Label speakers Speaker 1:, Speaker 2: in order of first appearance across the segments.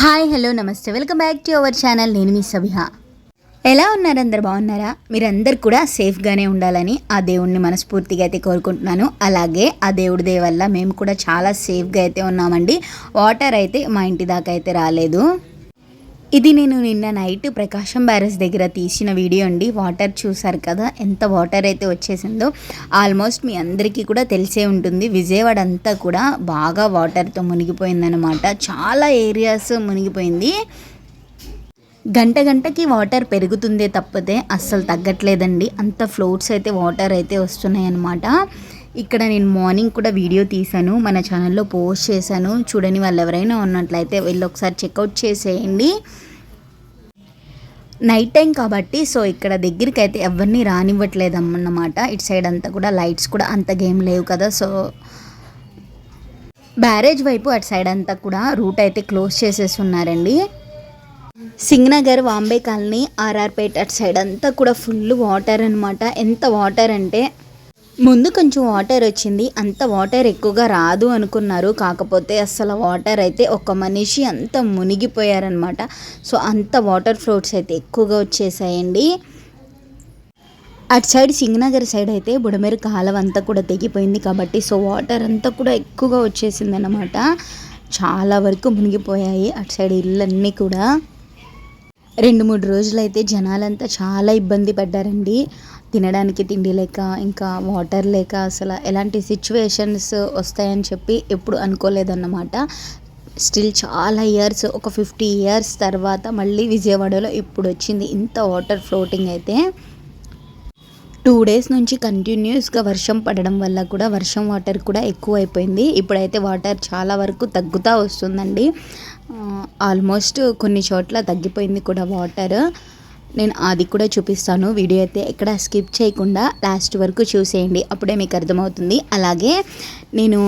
Speaker 1: Hi hello నమస్తే. Welcome back to our channel. నేను మీ సభిహ ఎలా ఉన్నారు అందరు? బాగున్నారా? మీరందరు కూడా సేఫ్గానే ఉండాలని ఆ దేవుడిని మనస్ఫూర్తిగా అయితే కోరుకుంటున్నాను. అలాగే ఆ దేవుడి దయ వల్ల మేము కూడా చాలా సేఫ్గా అయితే ఉన్నామండి. వాటర్ అయితే మా ఇంటి దాకా అయితే రాలేదు. ఇది నేను నిన్న నైట్ ప్రకాశం బ్యారేజ్ దగ్గర తీసిన వీడియో అండి. వాటర్ చూసారు కదా ఎంత వాటర్ అయితే వచ్చేసిందో ఆల్మోస్ట్ మీ అందరికీ కూడా తెలిసే ఉంటుంది. విజయవాడ అంతా కూడా బాగా వాటర్తో మునిగిపోయిందనమాట చాలా ఏరియాస్ మునిగిపోయింది. గంట గంటకి వాటర్ పెరుగుతుందే తప్పితే అస్సలు తగ్గట్లేదండి. అంత ఫ్లోట్స్ అయితే వాటర్ అయితే వస్తున్నాయి అన్నమాట ఇక్కడ నేను మార్నింగ్ కూడా వీడియో తీశాను మన ఛానల్లో పోస్ట్ చేశాను. చూడని వాళ్ళు ఎవరైనా ఉన్నట్లయితే వెళ్ళి ఒకసారి చెక్అవుట్ చేసేయండి. నైట్ టైం కాబట్టి సో ఇక్కడ దగ్గరికి అయితే ఎవరిని రానివ్వట్లేదు అన్నమాట ఇటు సైడ్ అంతా కూడా లైట్స్ కూడా అంత గేమ్ లేవు కదా సో బ్యారేజ్ వైపు అటు సైడ్ అంతా కూడా రూట్ అయితే క్లోజ్ చేసేసి ఉన్నారండి. సింగ్నగర్ వాంబే కాలనీ ఆర్ఆర్పేట్ అటు సైడ్ అంతా కూడా ఫుల్ వాటర్ అనమాట ఎంత వాటర్ అంటే ముందు కొంచెం వాటర్ వచ్చింది. అంత వాటర్ ఎక్కువగా రాదు అనుకున్నారు. కాకపోతే అసలు వాటర్ అయితే ఒక మనిషి అంత మునిగిపోయారనమాట సో అంత వాటర్ ఫ్లోట్స్ అయితే ఎక్కువగా వచ్చేసాయండి. అటు సైడ్ సింగనగర్ సైడ్ అయితే బుడమేరు కాలం అంతా కూడా తెగిపోయింది కాబట్టి సో వాటర్ అంతా కూడా ఎక్కువగా వచ్చేసింది అనమాట చాలా వరకు మునిగిపోయాయి అటు సైడ్ ఇళ్ళన్నీ కూడా. రెండు మూడు రోజులైతే జనాలంతా చాలా ఇబ్బంది పడ్డారండి. తినడానికి తిండి లేక ఇంకా వాటర్ లేక అసలు ఎలాంటి సిచ్యువేషన్స్ వస్తాయని చెప్పి ఎప్పుడు అనుకోలేదన్నమాట. స్టిల్ చాలా ఇయర్స్ ఒక ఫిఫ్టీ ఇయర్స్ తర్వాత మళ్ళీ విజయవాడలో ఇప్పుడు వచ్చింది ఇంత వాటర్ ఫ్లోటింగ్ అయితే. టూ డేస్ నుంచి కంటిన్యూస్గా వర్షం పడడం వల్ల కూడా వర్షం వాటర్ కూడా ఎక్కువ అయిపోయింది ఇప్పుడైతే వాటర్ చాలా వరకు తగ్గుతూ వస్తుందండి. ఆల్మోస్ట్ కొన్ని చోట్ల తగ్గిపోయింది కూడా వాటర్ నేను అది కూడా చూపిస్తాను. వీడియో అయితే ఎక్కడ స్కిప్ చేయకుండా లాస్ట్ వరకు చూసేయండి. అప్పుడే మీకు అర్థమవుతుంది. అలాగే నేను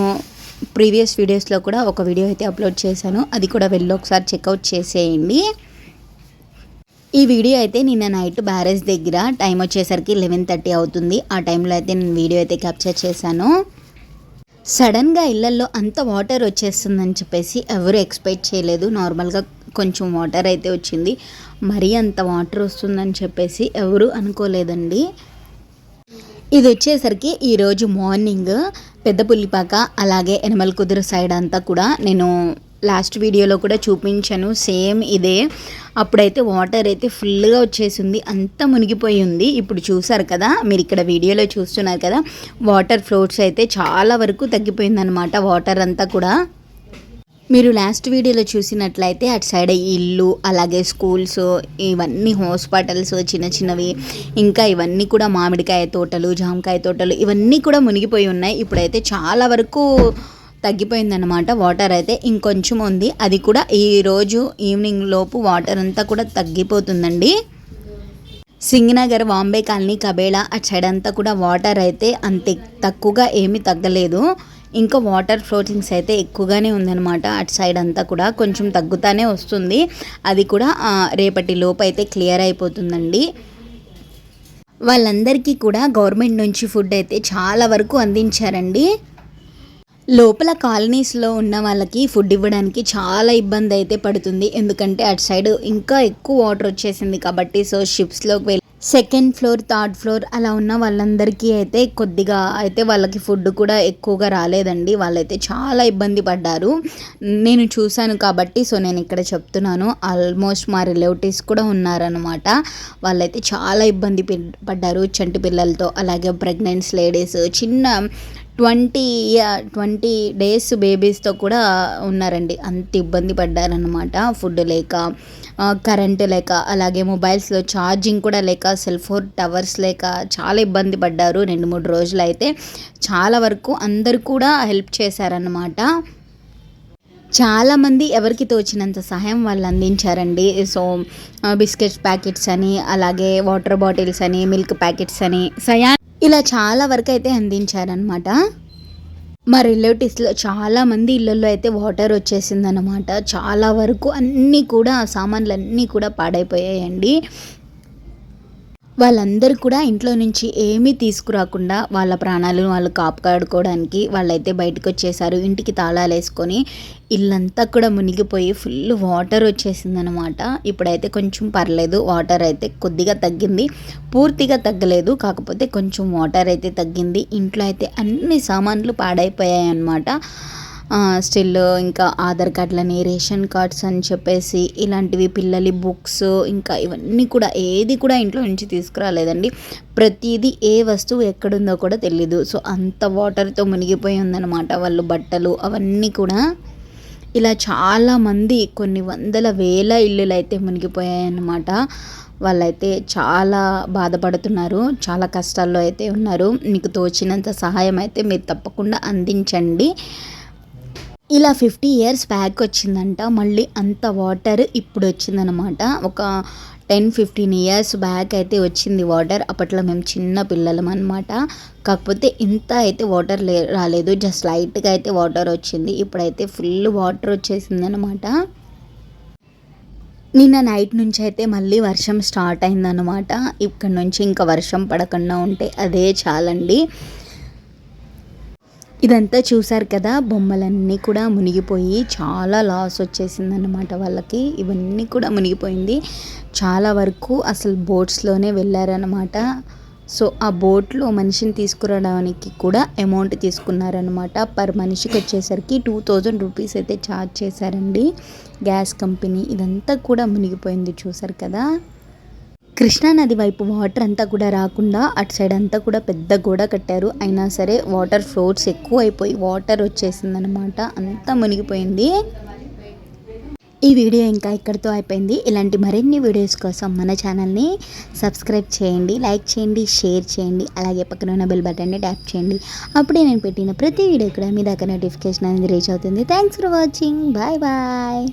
Speaker 1: ప్రీవియస్ వీడియోస్లో కూడా ఒక వీడియో అయితే అప్లోడ్ చేశాను. అది కూడా వెళ్ళి ఒకసారి చెక్అవుట్ చేసేయండి. ఈ వీడియో అయితే నిన్న నైట్ బ్యారేజ్ దగ్గర టైం వచ్చేసరికి లెవెన్ థర్టీ అవుతుంది. ఆ టైంలో అయితే నేను వీడియో అయితే క్యాప్చర్ చేశాను. సడన్గా ఇళ్ళల్లో అంత వాటర్ వచ్చేస్తుందని చెప్పేసి ఎవరు ఎక్స్పెక్ట్ చేయలేదు. నార్మల్గా కొంచెం వాటర్ అయితే వచ్చింది. మరీ అంత వాటర్ వస్తుందని చెప్పేసి ఎవరు అనుకోలేదండి. ఇది వచ్చేసరికి ఈరోజు మార్నింగ్ పెద్ద పుల్లిపాక అలాగే ఎనమల్ కుదురు సైడ్ అంతా కూడా నేను లాస్ట్ వీడియోలో కూడా చూపించాను. సేమ్ ఇదే. అప్పుడైతే వాటర్ అయితే ఫుల్గా వచ్చేసింది. అంతా మునిగిపోయి ఉంది. ఇప్పుడు చూసారు కదా మీరు ఇక్కడ వీడియోలో చూస్తున్నారు కదా వాటర్ ఫ్లోట్స్ అయితే చాలా వరకు తగ్గిపోయిందనమాట వాటర్ అంతా కూడా. మీరు లాస్ట్ వీడియోలో చూసినట్లయితే అటు సైడ్ ఇల్లు అలాగే స్కూల్స్ ఇవన్నీ హాస్పిటల్స్ చిన్న చిన్నవి ఇంకా ఇవన్నీ కూడా మామిడికాయ తోటలు జామకాయ తోటలు ఇవన్నీ కూడా మునిగిపోయి ఉన్నాయి. ఇప్పుడైతే చాలా వరకు తగ్గిపోయిందనమాట వాటర్ అయితే ఇంకొంచెం ఉంది. అది కూడా ఈరోజు ఈవినింగ్ లోపు వాటర్ అంతా కూడా తగ్గిపోతుందండి. సింగనగర్ వాంబే కాలనీ కబేళ అటు సైడ్ అంతా కూడా వాటర్ అయితే అంత తక్కువగా ఏమీ తగ్గలేదు. ఇంకా వాటర్ ఫ్లోటింగ్స్ అయితే ఎక్కువగానే ఉందన్నమాట. అటు సైడ్ అంతా కూడా కొంచెం తగ్గుతానే వస్తుంది. అది కూడా రేపటి లోపు అయితే క్లియర్ అయిపోతుందండి. వాళ్ళందరికీ కూడా గవర్నమెంట్ నుంచి ఫుడ్ అయితే చాలా వరకు అందించారండి. లోపల కాలనీస్లో ఉన్న వాళ్ళకి ఫుడ్ ఇవ్వడానికి చాలా ఇబ్బంది అయితే పడుతుంది. ఎందుకంటే అటు సైడ్ ఇంకా ఎక్కువ వాటర్ వచ్చేసింది కాబట్టి సో షిప్స్లోకి వెళ్ళి సెకండ్ ఫ్లోర్ థర్డ్ ఫ్లోర్ అలా ఉన్న వాళ్ళందరికీ అయితే కొద్దిగా అయితే వాళ్ళకి ఫుడ్ కూడా ఎక్కువగా రాలేదండి. వాళ్ళైతే చాలా ఇబ్బంది పడ్డారు. నేను చూశాను కాబట్టి సో నేను ఇక్కడ చెప్తున్నాను. ఆల్మోస్ట్ మా రిలేటివ్స్ కూడా ఉన్నారనమాట వాళ్ళైతే చాలా ఇబ్బంది పడ్డారు. చంటి పిల్లలతో అలాగే ప్రెగ్నెంట్స్ లేడీస్ చిన్న ట్వంటీ ట్వంటీ డేస్ బేబీస్తో కూడా ఉన్నారండి. అంత ఇబ్బంది పడ్డారనమాట ఫుడ్ లేక కరెంటు లేక అలాగే మొబైల్స్లో ఛార్జింగ్ కూడా లేక సెల్ ఫోన్ టవర్స్ లేక చాలా ఇబ్బంది పడ్డారు. రెండు మూడు రోజులు అయితే చాలా వరకు అందరు కూడా హెల్ప్ చేశారనమాట చాలామంది ఎవరికి తోచినంత సహాయం వాళ్ళు అందించారండి. సో బిస్కెట్స్ ప్యాకెట్స్ అని అలాగే వాటర్ బాటిల్స్ అని మిల్క్ ప్యాకెట్స్ అని సయా ఇలా చాలా వరకు అయితే అందించారనమాట మా రిలేటివ్స్లో చాలామంది ఇళ్ళల్లో అయితే వాటర్ వచ్చేసిందనమాట చాలా వరకు అన్నీ కూడా సామాన్లు అన్నీ కూడా పాడైపోయాయండి. వాళ్ళందరూ కూడా ఇంట్లో నుంచి ఏమీ తీసుకురాకుండా వాళ్ళ ప్రాణాలను వాళ్ళు కాపాడుకోవడానికి వాళ్ళైతే బయటకు వచ్చేసారు. ఇంటికి తాళాలు వేసుకొని ఇల్లంతా కూడా మునిగిపోయి ఫుల్ వాటర్ వచ్చేసిందనమాట ఇప్పుడైతే కొంచెం పర్లేదు వాటర్ అయితే కొద్దిగా తగ్గింది. పూర్తిగా తగ్గలేదు కాకపోతే కొంచెం వాటర్ అయితే తగ్గింది. ఇంట్లో అయితే అన్ని సామాన్లు పాడైపోయాయి అన్నమాట స్టిల్ ఇంకా ఆధార్ కార్డులని రేషన్ కార్డ్స్ అని చెప్పేసి ఇలాంటివి పిల్లలి బుక్స్ ఇంకా ఇవన్నీ కూడా ఏది కూడా ఇంట్లో నుంచి తీసుకురాలేదండి. ప్రతిదీ ఏ వస్తువు ఎక్కడుందో కూడా తెలీదు. సో అంత వాటర్తో మునిగిపోయి ఉందన్నమాట వాళ్ళు బట్టలు అవన్నీ కూడా. ఇలా చాలామంది కొన్ని వందల వేల ఇల్లులు అయితే మునిగిపోయాయన్నమాట. వాళ్ళైతే చాలా బాధపడుతున్నారు చాలా కష్టాల్లో అయితే ఉన్నారు. మీకు తోచినంత సహాయం అయితే మీరు తప్పకుండా అందించండి. ఇలా ఫిఫ్టీ ఇయర్స్ బ్యాక్ వచ్చిందంట. మళ్ళీ అంత వాటర్ ఇప్పుడు వచ్చిందనమాట ఒక టెన్ ఫిఫ్టీన్ ఇయర్స్ బ్యాక్ అయితే వచ్చింది వాటర్. అప్పట్లో మేము చిన్న పిల్లలం అనమాట కాకపోతే ఇంత అయితే వాటర్ లే రాలేదు. జస్ట్ లైట్గా అయితే వాటర్ వచ్చింది. ఇప్పుడైతే ఫుల్ వాటర్ వచ్చేసింది అనమాట నిన్న నైట్ నుంచి అయితే మళ్ళీ వర్షం స్టార్ట్ అయిందనమాట ఇక్కడ నుంచి ఇంకా వర్షం పడకుండా ఉంటే అదే చాలండి. ఇదంతా చూసారు కదా బొమ్మలన్నీ కూడా మునిగిపోయి చాలా లాస్ వచ్చేసిందన్నమాట వాళ్ళకి. ఇవన్నీ కూడా మునిగిపోయింది. చాలా వరకు అసలు బోట్స్లోనే వెళ్ళారనమాట సో ఆ బోట్లో మనిషిని తీసుకురావడానికి కూడా అమౌంట్ తీసుకున్నారనమాట పర్ మనిషికి వచ్చేసరికి టూ థౌజండ్ రూపీస్ అయితే ఛార్జ్ చేశారండి. గ్యాస్ కంపెనీ ఇదంతా కూడా మునిగిపోయింది చూసారు కదా. కృష్ణానది వైపు వాటర్ అంతా కూడా రాకుండా అటు సైడ్ అంతా కూడా పెద్ద గోడ కట్టారు. అయినా సరే వాటర్ ఫ్లోట్స్ ఎక్కువ అయిపోయి వాటర్ వచ్చేసిందనమాట అంతా మునిగిపోయింది. ఈ వీడియో ఇంకా ఇక్కడితో అయిపోయింది. ఇలాంటి మరిన్ని వీడియోస్ కోసం మన ఛానల్ని సబ్స్క్రైబ్ చేయండి లైక్ చేయండి షేర్ చేయండి అలాగే పక్కన ఉన్న బెల్ బటన్ని ట్యాప్ చేయండి. అప్పుడే నేను పెట్టిన ప్రతి వీడియో కూడా మీ దాకా నోటిఫికేషన్ అనేది రీచ్ అవుతుంది. Thanks for watching bye bye